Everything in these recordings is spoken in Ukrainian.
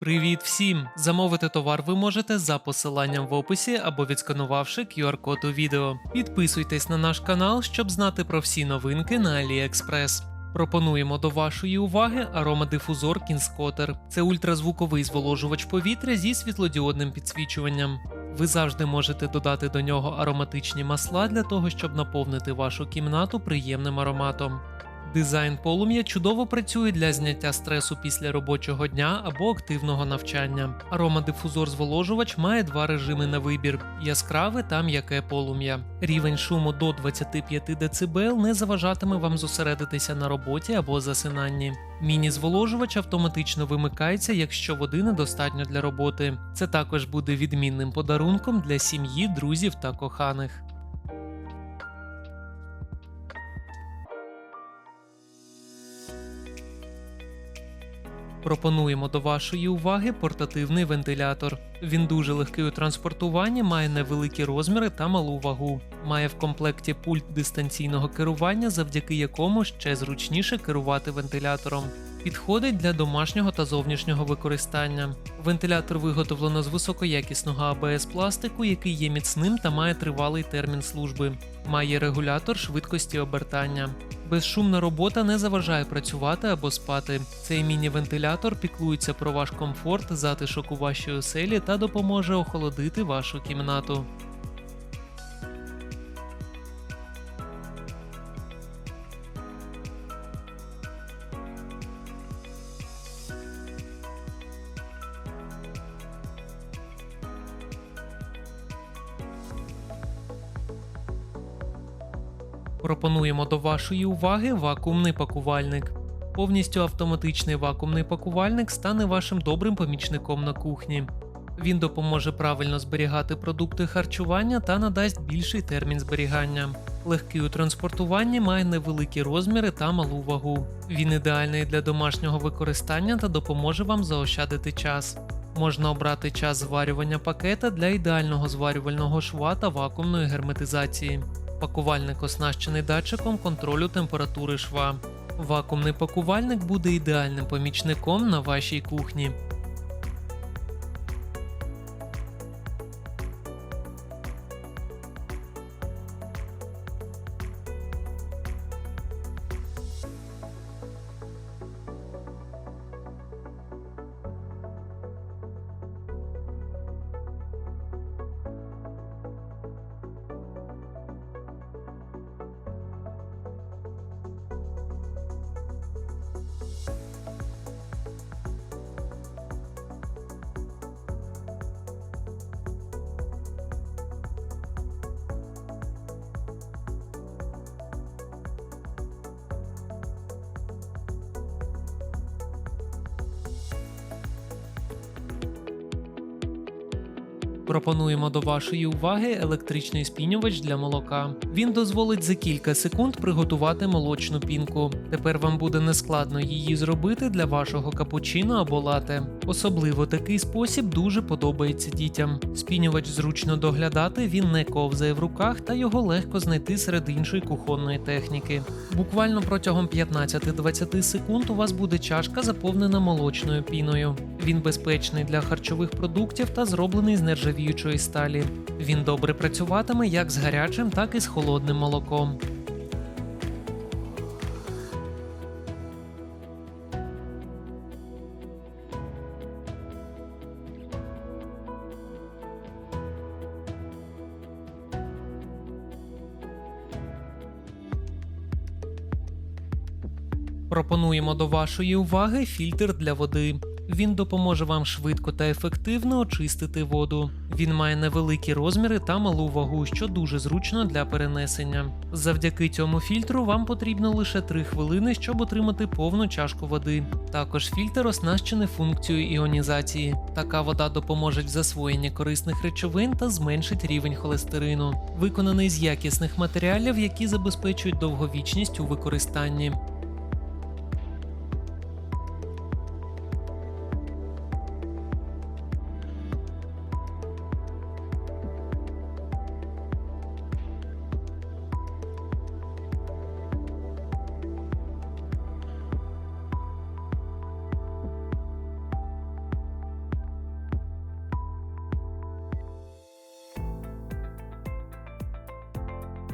Привіт всім! Замовити товар ви можете за посиланням в описі або відсканувавши QR-код у відео. Підписуйтесь на наш канал, щоб знати про всі новинки на AliExpress. Пропонуємо до вашої уваги аромадифузор Кінскотер. Це ультразвуковий зволожувач повітря зі світлодіодним підсвічуванням. Ви завжди можете додати до нього ароматичні масла для того, щоб наповнити вашу кімнату приємним ароматом. Дизайн полум'я чудово працює для зняття стресу після робочого дня або активного навчання. Аромадифузор зволожувач має два режими на вибір: яскраве та м'яке полум'я. Рівень шуму до 25 дБ не заважатиме вам зосередитися на роботі або засинанні. Міні-зволожувач автоматично вимикається, якщо води недостатньо для роботи. Це також буде відмінним подарунком для сім'ї, друзів та коханих. Пропонуємо до вашої уваги портативний вентилятор. Він дуже легкий у транспортуванні, має невеликі розміри та малу вагу. Має в комплекті пульт дистанційного керування, завдяки якому ще зручніше керувати вентилятором. Підходить для домашнього та зовнішнього використання. Вентилятор виготовлено з високоякісного АБС пластику, який є міцним та має тривалий термін служби. Має регулятор швидкості обертання. Безшумна робота не заважає працювати або спати. Цей міні-вентилятор піклується про ваш комфорт, затишок у вашій оселі та допоможе охолодити вашу кімнату. Пропонуємо до вашої уваги вакуумний пакувальник. Повністю автоматичний вакуумний пакувальник стане вашим добрим помічником на кухні. Він допоможе правильно зберігати продукти харчування та надасть більший термін зберігання. Легкий у транспортуванні має невеликі розміри та малу вагу. Він ідеальний для домашнього використання та допоможе вам заощадити час. Можна обрати час зварювання пакета для ідеального зварювального шва та вакуумної герметизації. Пакувальник оснащений датчиком контролю температури шва. Вакуумний пакувальник буде ідеальним помічником на вашій кухні. Пропонуємо до вашої уваги електричний спінювач для молока. Він дозволить за кілька секунд приготувати молочну пінку. Тепер вам буде нескладно її зробити для вашого капучино або лате. Особливо такий спосіб дуже подобається дітям. Спінювач зручно доглядати, він не ковзає в руках та його легко знайти серед іншої кухонної техніки. Буквально протягом 15-20 секунд у вас буде чашка заповнена молочною піною. Він безпечний для харчових продуктів та зроблений з нержавіючої сталі. Він добре працюватиме як з гарячим, так і з холодним молоком. Пропонуємо до вашої уваги фільтр для води. Він допоможе вам швидко та ефективно очистити воду. Він має невеликі розміри та малу вагу, що дуже зручно для перенесення. Завдяки цьому фільтру вам потрібно лише 3 хвилини, щоб отримати повну чашку води. Також фільтр оснащений функцією іонізації. Така вода допоможе в засвоєнні корисних речовин та зменшить рівень холестерину. Виконаний з якісних матеріалів, які забезпечують довговічність у використанні.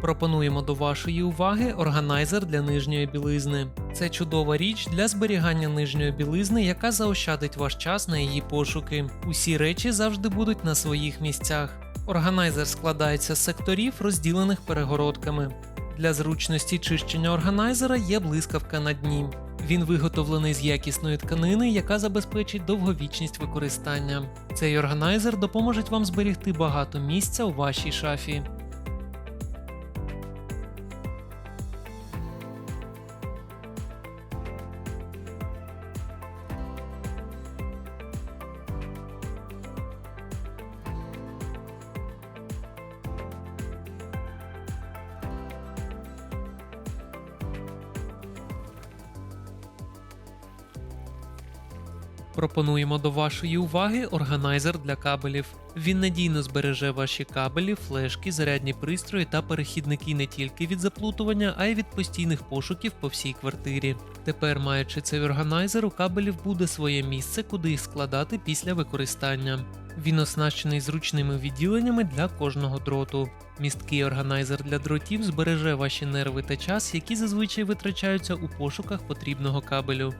Пропонуємо до вашої уваги органайзер для нижньої білизни. Це чудова річ для зберігання нижньої білизни, яка заощадить ваш час на її пошуки. Усі речі завжди будуть на своїх місцях. Органайзер складається з секторів, розділених перегородками. Для зручності чищення органайзера є блискавка на дні. Він виготовлений з якісної тканини, яка забезпечить довговічність використання. Цей органайзер допоможе вам зберігти багато місця у вашій шафі. Пропонуємо до вашої уваги органайзер для кабелів. Він надійно збереже ваші кабелі, флешки, зарядні пристрої та перехідники не тільки від заплутування, а й від постійних пошуків по всій квартирі. Тепер, маючи цей органайзер, у кабелів буде своє місце, куди їх складати після використання. Він оснащений зручними відділеннями для кожного дроту. Місткий органайзер для дротів збереже ваші нерви та час, які зазвичай витрачаються у пошуках потрібного кабелю.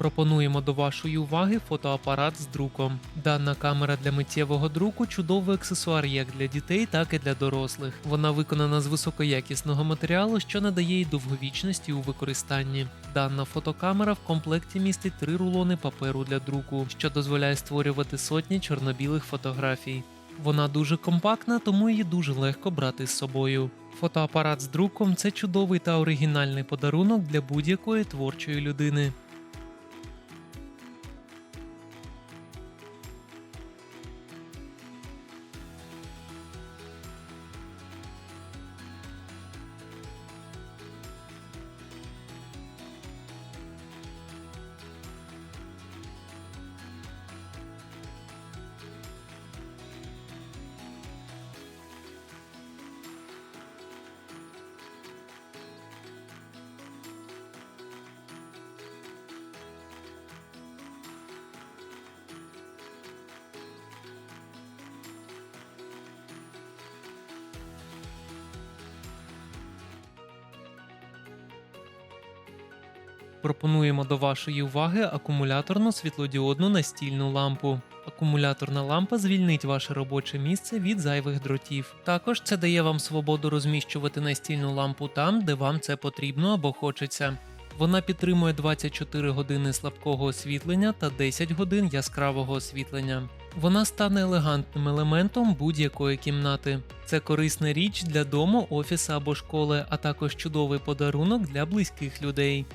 Пропонуємо до вашої уваги фотоапарат з друком. Дана камера для миттєвого друку чудовий аксесуар як для дітей, так і для дорослих. Вона виконана з високоякісного матеріалу, що надає їй довговічності у використанні. Дана фотокамера в комплекті містить три рулони паперу для друку, що дозволяє створювати сотні чорно-білих фотографій. Вона дуже компактна, тому її дуже легко брати з собою. Фотоапарат з друком це чудовий та оригінальний подарунок для будь-якої творчої людини. Пропонуємо до вашої уваги акумуляторну світлодіодну настільну лампу. Акумуляторна лампа звільнить ваше робоче місце від зайвих дротів. Також це дає вам свободу розміщувати настільну лампу там, де вам це потрібно або хочеться. Вона підтримує 24 години слабкого освітлення та 10 годин яскравого освітлення. Вона стане елегантним елементом будь-якої кімнати. Це корисна річ для дому, офіса або школи, а також чудовий подарунок для близьких людей.